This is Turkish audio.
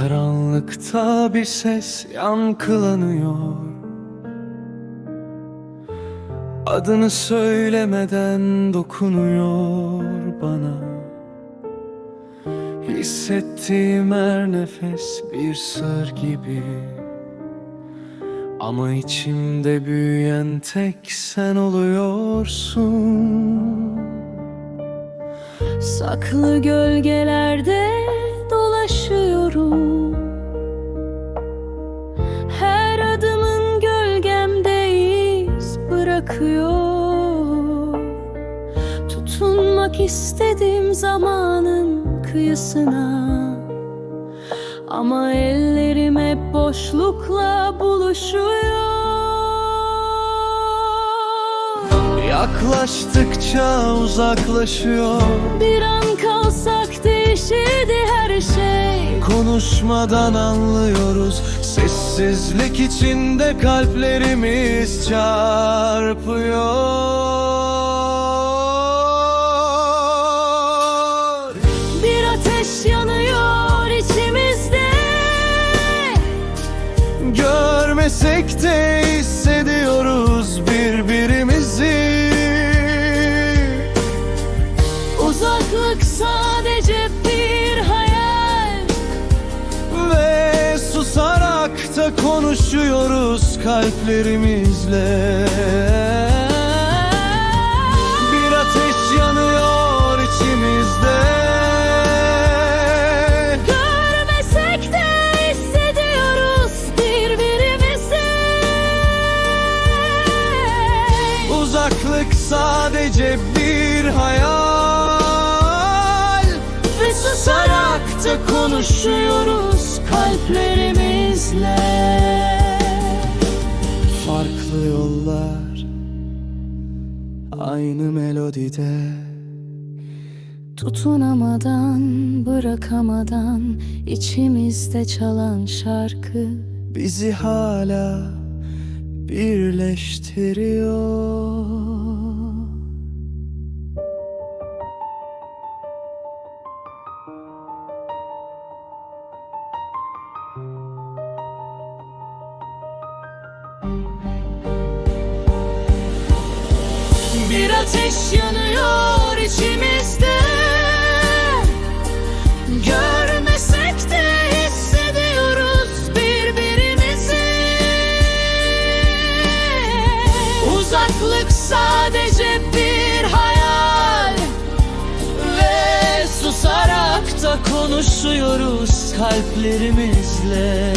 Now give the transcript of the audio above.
Karanlıkta bir ses yankılanıyor. Adını söylemeden dokunuyor bana. Hissettiğim her nefes bir sır gibi. Ama içimde büyüyen tek sen oluyorsun. Saklı gölgelerde bırakıyor. Tutunmak istedim zamanın kıyısına. Ama ellerim hep boşlukla buluşuyor. Yaklaştıkça uzaklaşıyor. Bir an kalsak değişirdi her şey. Konuşmadan anlıyoruz Sessizlik içinde kalplerimiz çarpıyor. Bir ateş yanıyor içimizde. Görmesek de hissediyoruz birbirimizi. Uzaklık sadece konuşuyoruz kalplerimizle. Bir ateş yanıyor içimizde. Görmesek de hissediyoruz birbirimizi. Uzaklık sadece bir hayal. Ve susarak da konuşuyoruz kalplerimizle Aynı melodide Tutunamadan, bırakamadan içimizde çalan şarkı Bizi hala birleştiriyor ateş yanıyor içimizde. Görmesek de hissediyoruz birbirimizi. Uzaklık sadece bir hayal. Ve susarak da konuşuyoruz kalplerimizle